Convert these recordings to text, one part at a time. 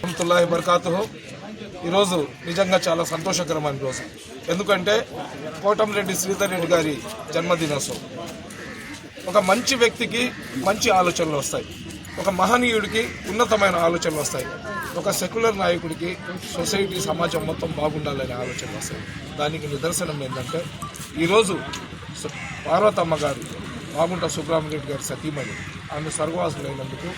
రహమతుల్లాహి బర్కాతు ఈరోజు నిజంగా చాలా సంతోషకరమైన రోజు. ఎందుకంటే కోటంరెడ్డి శ్రీధర్ రెడ్డి గారి జన్మదినోత్సవం. ఒక మంచి వ్యక్తికి మంచి ఆలోచనలు వస్తాయి. ఒక మహనీయుడికి ఉన్నతమైన ఆలోచనలు వస్తాయి. ఒక సెక్యులర్ నాయకుడికి సొసైటీ సమాజం మొత్తం బాగుండాలనే ఆలోచనలు వస్తాయి. దానికి నిదర్శనం ఏంటంటే ఈరోజు పార్వతమ్మ గారు మాగుంట రెడ్డి గారి సతీమణి. ఆమె స్వర్గవాసులైనందుకు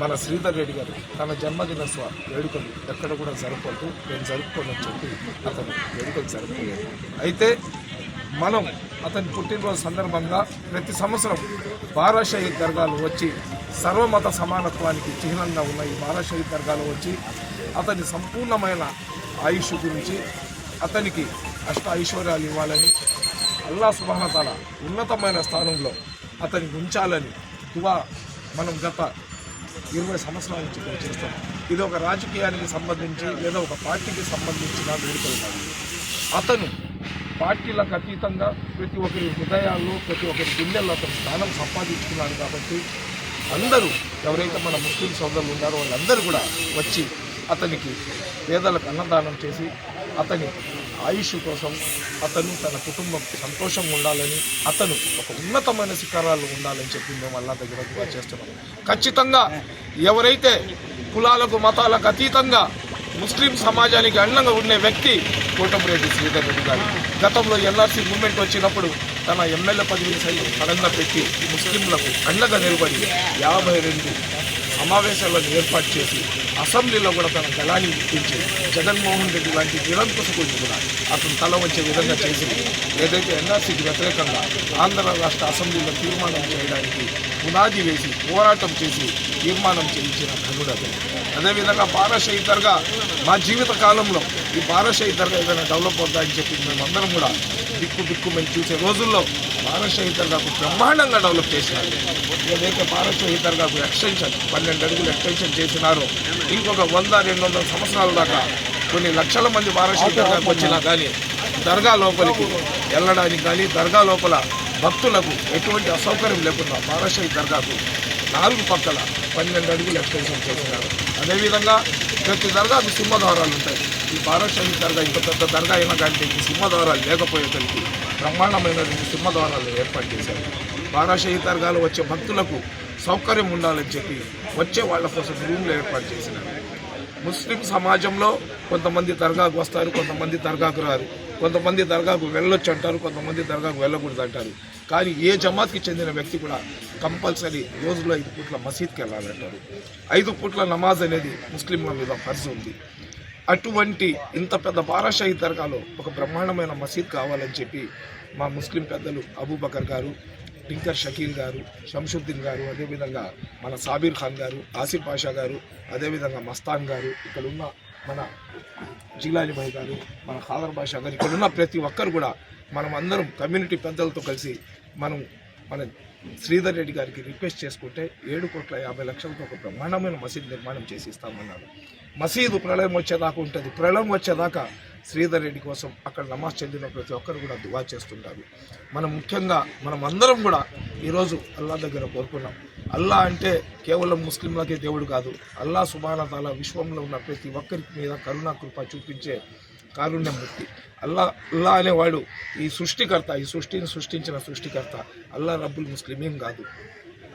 మన శ్రీధర్ రెడ్డి గారు తన జన్మదిన స్వ వేడుకలు ఎక్కడ కూడా జరపద్దు. నేను జరుపుకోనని చెప్పి అతను వేడుకలు జరుపుకోలేదు అయితే మనం అతని పుట్టినరోజు సందర్భంగా ప్రతి సంవత్సరం బారా దర్గాలు వచ్చి సర్వమత సమానత్వానికి చిహ్నంగా ఉన్న ఈ బారా దర్గాలు వచ్చి అతని సంపూర్ణమైన ఆయుష్ గురించి అతనికి అష్ట ఐశ్వర్యాలు ఇవ్వాలని అల్లా సుబానతాల ఉన్నతమైన స్థానంలో అతన్ని ఉంచాలని దువా మనం గత ఇరవై సంవత్సరాల నుంచి ఇక్కడ చేస్తాం. ఇది ఒక రాజకీయానికి సంబంధించి లేదా ఒక పార్టీకి సంబంధించిన వేడుకలు కాదు. అతను పార్టీలకు అతీతంగా ప్రతి ఒక్కరి హృదయాల్లో ప్రతి ఒక్కరి గుండెల్లో అతను స్థానం సంపాదించుకున్నాడు కాబట్టి అందరూ ఎవరైతే మన ముస్లిం సోదరులు ఉన్నారో వాళ్ళందరూ కూడా వచ్చి అతనికి పేదలకు అన్నదానం చేసి అతని ఆయుష్ కోసం అతను తన కుటుంబం సంతోషంగా ఉండాలని అతను ఒక ఉన్నతమైన శిఖరాలు ఉండాలని చెప్పి మేము అల్లా దగ్గర కూడా చేస్తున్నాం. ఖచ్చితంగా ఎవరైతే కులాలకు మతాలకు అతీతంగా ముస్లిం సమాజానికి అండంగా ఉండే వ్యక్తి కోటంరెడ్డి శ్రీధర్ రెడ్డి గారు. గతంలో ఎన్ఆర్సీ మూమెంట్ వచ్చినప్పుడు తన ఎమ్మెల్యే పదవిని సైతం పడంగా పెట్టి ముస్లింలకు అండగా నిలబడి యాభై రెండు సమావేశాలను ఏర్పాటు చేసి అసెంబ్లీలో కూడా తన దళాన్ని గుర్తించి జగన్మోహన్ రెడ్డి లాంటి నిరంకుశకుడిని కూడా అతను తల వచ్చే విధంగా చేసింది. ఏదైతే ఎన్ఆర్సీకి వ్యతిరేకంగా ఆంధ్ర రాష్ట్ర అసెంబ్లీలో తీర్మానం చేయడానికి పునాది వేసి పోరాటం చేసి తీర్మానం చేయించిన ఘనుడు అతను. అదేవిధంగా పారాషహీ మా జీవిత కాలంలో ఈ పారాషహీ ఏదైనా డెవలప్ అవుతాయని చెప్పి మేమందరం కూడా దిక్కు బిక్కు మేము చూసే రోజుల్లో పారాషహీ దర్గాకు బ్రహ్మాండంగా డెవలప్ చేసినారు. ఏదైతే పారాషహీ దర్గాకు ఎక్స్టెన్షన్ పన్నెండు అడుగులు ఎక్స్టెన్షన్ చేసినారో ఇంకొక వంద రెండు వందల సంవత్సరాల దాకా కొన్ని లక్షల మంది పారాషహీ దర్గాకు వచ్చినా కానీ దర్గా లోపలికి వెళ్ళడానికి కానీ దర్గా లోపల భక్తులకు ఎటువంటి అసౌకర్యం లేకుండా పారాషహీ దర్గాకు నాలుగు పక్కల పన్నెండు అడుగులు ఎక్స్టెన్షన్ చేస్తున్నారు అదేవిధంగా ప్రతి దర్గాకు సింహద్వారాలు ఉంటాయి. ఈ పారాషహీ దర్గా ఇంత పెద్ద దర్గా అయినా కానీ దీనికి సింహద్వారాలు లేకపోయేసరికి బ్రహ్మాండమైనటువంటి సింహద్వారాలు ఏర్పాటు చేశారు. పారాషహీ దర్గాలు వచ్చే భక్తులకు సౌకర్యం ఉండాలని చెప్పి వచ్చే వాళ్ళ కోసం రూమ్లు ఏర్పాటు చేసినారు. ముస్లిం సమాజంలో కొంతమంది దర్గాకు వస్తారు కొంతమంది దర్గాకు రారు. కొంతమంది దర్గాకు వెళ్ళొచ్చు అంటారు కొంతమంది దర్గాకు వెళ్ళకూడదు అంటారు. కానీ ఏ జమాత్కి చెందిన వ్యక్తి కూడా కంపల్సరీ రోజులో ఐదు పూట్ల మసీద్కి వెళ్ళాలంటారు. ఐదు పూట్ల నమాజ్ అనేది ముస్లింల మీద ఫర్జ్ ఉంది. అటువంటి ఇంత పెద్ద బారాషాహి దర్గాలో ఒక బ్రహ్మాండమైన మసీద్ కావాలని చెప్పి మా ముస్లిం పెద్దలు అబూబకర్ గారు టింకర్ షకీల్ గారు షంషుద్దీన్ గారు అదేవిధంగా మన సాబీర్ ఖాన్ గారు ఆసిఫ్ పాషా గారు అదేవిధంగా మస్తాన్ గారు ఇక్కడ ఉన్న మన జిలాని భాయ్ గారు మన ఖాదర్ బాషా గారు ఇక్కడ ఉన్న ప్రతి ఒక్కరు కూడా మనం అందరం కమ్యూనిటీ పెద్దలతో కలిసి మనం మన శ్రీధర్ రెడ్డి గారికి రిక్వెస్ట్ చేసుకుంటే ఏడు కోట్ల యాభై లక్షలతో ఒక బ్రహ్మాండమైన మసీదు నిర్మాణం చేసి ఇస్తామన్నారు. మసీదు ప్రళయం వచ్చేదాకా ఉంటుంది. ప్రళయం వచ్చేదాకా శ్రీధర్ రెడ్డి కోసం అక్కడ నమాజ్ చెందిన ప్రతి ఒక్కరు కూడా దువా చేస్తుంటారు. మనం ముఖ్యంగా మనం అందరం కూడా ఈరోజు అల్లా దగ్గర కోరుకున్నాం. అల్లా అంటే కేవలం ముస్లింలకే దేవుడు కాదు. అల్లా సుబానతాల విశ్వంలో ఉన్న ప్రతి ఒక్కరికి మీద కరుణా కృప చూపించే కారుణ్యమూర్తి అల్లా అల్లా అనేవాడు ఈ సృష్టికర్త ఈ సృష్టిని సృష్టించిన సృష్టికర్త. అల్లా రబ్బుల్ ఏం కాదు.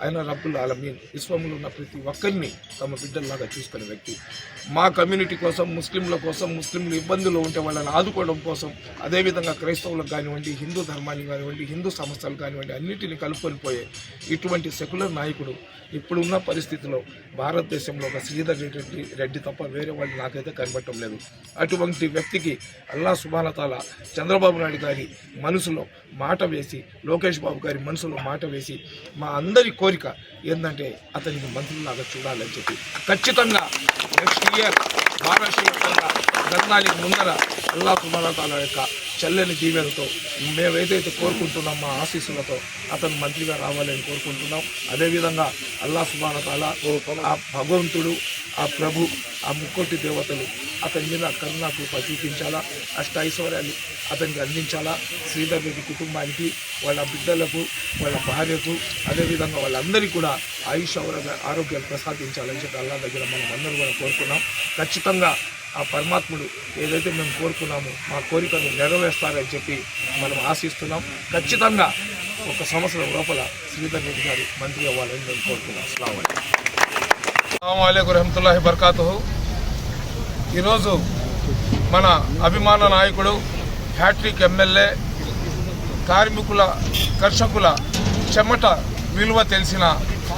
ఆయన రబ్బుల్ ఆలమీన్. విశ్వంలో ఉన్న ప్రతి ఒక్కరిని తమ బిడ్డల్లాగా చూసుకునే వ్యక్తి. మా కమ్యూనిటీ కోసం ముస్లింల కోసం ముస్లింలు ఇబ్బందులు ఉంటే వాళ్ళని ఆదుకోవడం కోసం అదేవిధంగా క్రైస్తవులకు కానివ్వండి హిందూ ధర్మాన్ని కానివ్వండి హిందూ సంస్థలు కానివ్వండి అన్నిటిని కలుపుకొని పోయే ఇటువంటి సెక్యులర్ నాయకుడు ఇప్పుడున్న పరిస్థితిలో భారతదేశంలో ఒక శ్రీధర్ రెడ్డి రెడ్డి తప్ప వేరే వాళ్ళు నాకైతే కనబడటం లేదు. అటువంటి వ్యక్తికి అల్లా సుబానతాల చంద్రబాబు నాయుడు గారి మనసులో మాట వేసి లోకేష్ బాబు గారి మనసులో మాట వేసి మా అందరి కోరిక ఏంటంటే అతనికి మంత్రులాగా చూడాలని చెప్పి. ఖచ్చితంగా నెక్స్ట్ ఇయర్ మహారాష్ట్ర గంధానికి ముందర అల్లా కుమారతాల యొక్క చల్లని దీవెలతో మేము ఏదైతే కోరుకుంటున్నాం మా ఆశీస్సులతో అతను మంత్రిగా రావాలని కోరుకుంటున్నాం. అదేవిధంగా అల్లా సుమానతాల ఆ భగవంతుడు ఆ ప్రభు ఆ ముక్కోటి దేవతలు అతని మీద కరుణా కృప చూపించాలా అష్ట ఐశ్వర్యాలు అతనికి అందించాలా శ్రీధర్ రెడ్డి కుటుంబానికి వాళ్ళ బిడ్డలకు వాళ్ళ భార్యకు అదేవిధంగా వాళ్ళందరికీ కూడా ఆయుష్ ఆరోగ్యాలు ప్రసాదించాలని చెప్పి అల్లా దగ్గర మనం అందరూ కూడా కోరుకున్నాం. ఖచ్చితంగా ఆ పరమాత్ముడు ఏదైతే మేము కోరుకున్నామో మా కోరికను నెరవేరుస్తారని చెప్పి మనం ఆశిస్తున్నాం. ఖచ్చితంగా ఒక సంవత్సరం లోపల శ్రీధర్ రెడ్డి గారు మంత్రి అవ్వాలని మేము కోరుకున్నాం. అస్సలం రహమతుల్లాహి బర్కాతు ఈరోజు మన అభిమాన నాయకుడు హ్యాట్రిక్ ఎమ్మెల్యే కార్మికుల కర్షకుల చెమట విలువ తెలిసిన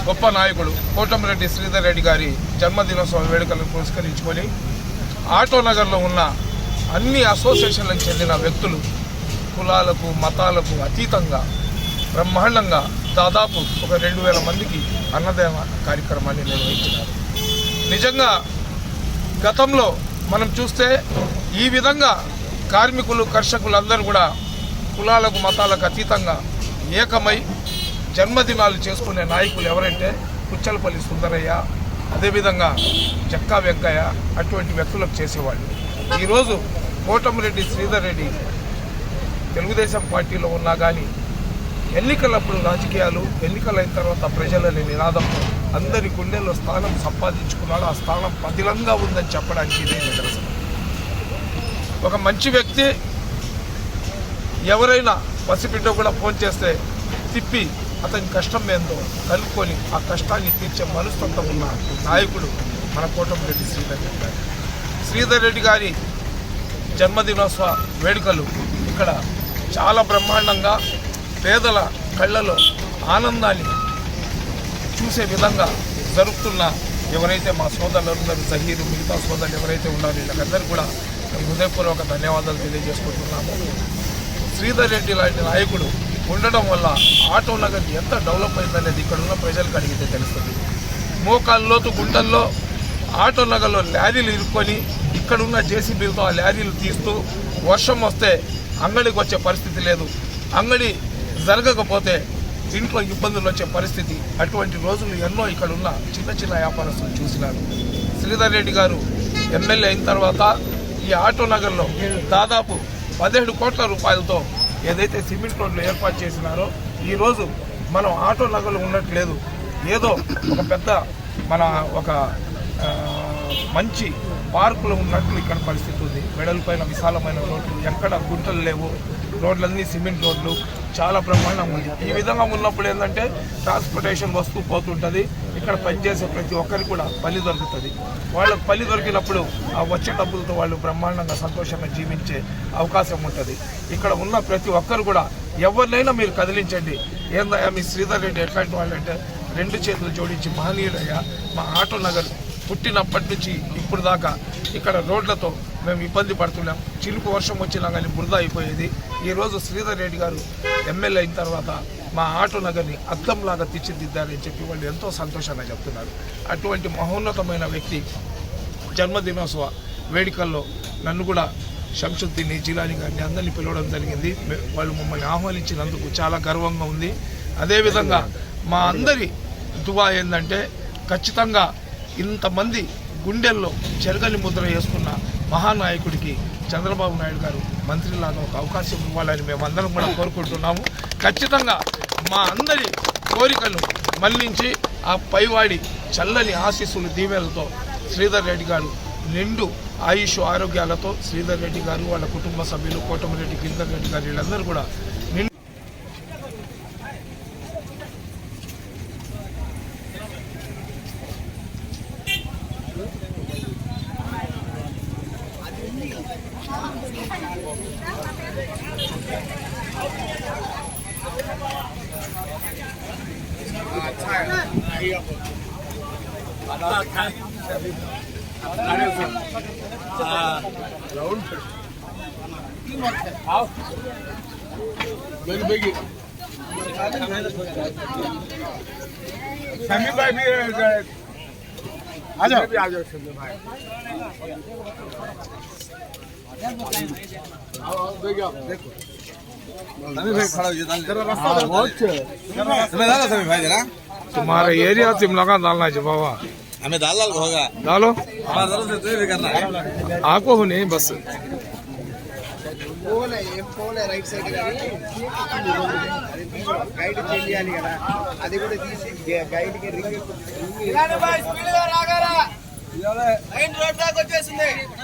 గొప్ప నాయకుడు కోటమిరెడ్డి శ్రీధర్ రెడ్డి గారి జన్మదినోత్సవ వేడుకలను పురస్కరించుకొని ఆటో నగర్లో ఉన్న అన్ని అసోసియేషన్లకు చెందిన వ్యక్తులు కులాలకు మతాలకు అతీతంగా బ్రహ్మాండంగా దాదాపు ఒక రెండు వేల మందికి అన్నదాన కార్యక్రమాన్ని నిర్వహించినారు. నిజంగా గతంలో మనం చూస్తే ఈ విధంగా కార్మికులు కర్షకులందరూ కూడా కులాలకు మతాలకు అతీతంగా ఏకమై జన్మదినాలు చేసుకునే నాయకులు ఎవరంటే పుచ్చలపల్లి సుందరయ్య అదేవిధంగా జక్కా వెంకయ్య అటువంటి వ్యక్తులకు చేసేవాళ్ళు. ఈరోజు కోటమిరెడ్డి శ్రీధర్ రెడ్డి తెలుగుదేశం పార్టీలో ఉన్నా కానీ ఎన్నికలప్పుడు రాజకీయాలు ఎన్నికలైన తర్వాత ప్రజలని నినాదంతో అందరి గుండెల్లో స్థానం సంపాదించుకున్నాడు. ఆ స్థానం పదిలంగా ఉందని చెప్పడానికి ఇదే నిదర్శనం. ఒక మంచి వ్యక్తి ఎవరైనా పసిబిడ్డ కూడా ఫోన్ చేస్తే తిప్పి అతని కష్టం ఏందో కలుపుకొని ఆ కష్టాన్ని తీర్చే మనస్తత్వం ఉన్న నాయకుడు మన కోటమిరెడ్డి శ్రీధర్ రెడ్డి గారు. శ్రీధర్ రెడ్డి గారి జన్మదినోత్సవ వేడుకలు ఇక్కడ చాలా బ్రహ్మాండంగా పేదల కళ్ళలో ఆనందాన్ని చూసే విధంగా జరుపుతున్న ఎవరైతే మా సోదరులందరూ జహీరు మిగతా సోదరులు ఎవరైతే ఉన్నారో వీళ్ళకందరూ కూడా హృదయపూర్వక ధన్యవాదాలు తెలియజేసుకుంటున్నాము. శ్రీధర్ రెడ్డి లాంటి నాయకుడు ఉండడం వల్ల ఆటో నగర్ ఎంత డెవలప్ అయిందనేది ఇక్కడ ఉన్న ప్రజలకు అడిగితే తెలుస్తుంది. మోకాల్లోతు గుంటల్లో ఆటో నగర్లో లారీలు ఇరుక్కొని ఇక్కడున్న జేసీబీలతో ఆ లారీలు తీస్తూ వర్షం వస్తే అంగడికి వచ్చే పరిస్థితి లేదు. అంగడి జరగకపోతే ఇంట్లో ఇబ్బందులు వచ్చే పరిస్థితి. అటువంటి రోజులు ఎన్నో ఇక్కడ ఉన్న చిన్న చిన్న వ్యాపారస్తులు చూసినారు. శ్రీధర్ రెడ్డి గారు ఎమ్మెల్యే అయిన తర్వాత ఈ ఆటో నగర్లో దాదాపు పదిహేడు కోట్ల రూపాయలతో ఏదైతే సిమెంట్ రోడ్లు ఏర్పాటు చేసినారో ఈరోజు మనం ఆటో నగర్లు ఉన్నట్లేదు ఏదో ఒక పెద్ద మన ఒక మంచి పార్కులు ఉన్నట్లు ఇక్కడ పరిస్థితి ఉంది. మెడలపైన విశాలమైన రోడ్లు ఎక్కడ గుంటలు లేవు. రోడ్లన్నీ సిమెంట్ రోడ్లు. చాలా బ్రహ్మాండంగా ఉంది. ఈ విధంగా ఉన్నప్పుడు ఏంటంటే ట్రాన్స్పోర్టేషన్ వస్తూ పోతుంటుంది. ఇక్కడ పనిచేసే ప్రతి ఒక్కరికి కూడా పని దొరుకుతుంది. వాళ్ళకు పని దొరికినప్పుడు ఆ వచ్చే డబ్బులతో వాళ్ళు బ్రహ్మాండంగా సంతోషంగా జీవించే అవకాశం ఉంటుంది. ఇక్కడ ఉన్న ప్రతి ఒక్కరు కూడా ఎవరినైనా మీరు కదిలించండి. ఏందయ్యా మీ శ్రీధర్ రెడ్డి ఎట్లాంటి వాళ్ళు అంటే రెండు చేతులు జోడించి మహనీయుడయ్యా మా ఆటో నగర్ పుట్టినప్పటి నుంచి ఇప్పుడు దాకా ఇక్కడ రోడ్లతో మేము ఇబ్బంది పడుతున్నాం. చిలుకు వర్షం వచ్చినా కానీ బురద అయిపోయేది. ఈరోజు శ్రీధర్ రెడ్డి గారు ఎమ్మెల్యే అయిన తర్వాత మా ఆటో నగర్ని అద్దంలాగా తీర్చిదిద్దారని చెప్పి వాళ్ళు ఎంతో సంతోషంగా చెప్తున్నారు. అటువంటి మహోన్నతమైన వ్యక్తి జన్మదినోత్సవ వేడుకల్లో నన్ను కూడా శంషుద్దీన్ని జిలాని గారిని అందరినీ పిలవడం జరిగింది. వాళ్ళు మమ్మల్ని ఆహ్వానించినందుకు చాలా గర్వంగా ఉంది. అదేవిధంగా మా అందరి దువా ఏంటంటే ఖచ్చితంగా ఇంతమంది గుండెల్లో చెరగని ముద్ర వేసుకున్న మహానాయకుడికి చంద్రబాబు నాయుడు గారు మంత్రిలాగా ఒక అవకాశం ఇవ్వాలని మేమందరం కూడా కోరుకుంటున్నాము. ఖచ్చితంగా మా అందరి కోరికలు మళ్ళించి ఆ పైవాడి చల్లని ఆశీస్సులు దీవెలతో శ్రీధర్ రెడ్డి గారు నిండు ఆయుష్ ఆరోగ్యాలతో శ్రీధర్ రెడ్డి గారు వాళ్ళ కుటుంబ సభ్యులు కోటమిరెడ్డి గిరిధర్ రెడ్డి గారు వీళ్ళందరూ కూడా నిండు समी भाई भी आ जाओ भी आ जाओ समी भाई आओ आओ देखो देखो समी भाई खड़ा हो जाए जरा रास्ता बहुत तुम्हें डाला समी भाई जरा तुम्हारा एरिया तुम लगा डालना है बाबा हमें दाल लाल होगा डालो हमारा तरफ से तो ये भी करना है ఆకో హుని బస్ పోలే ఏం పోలే రైట్ సైడ్ కానీ గైడ్ చేయాలి కదా అది కూడా తీసి గైడ్ కి రింగ్ రెండు గైడ్ ఉంది మా దగ్గర వెబ్సైట్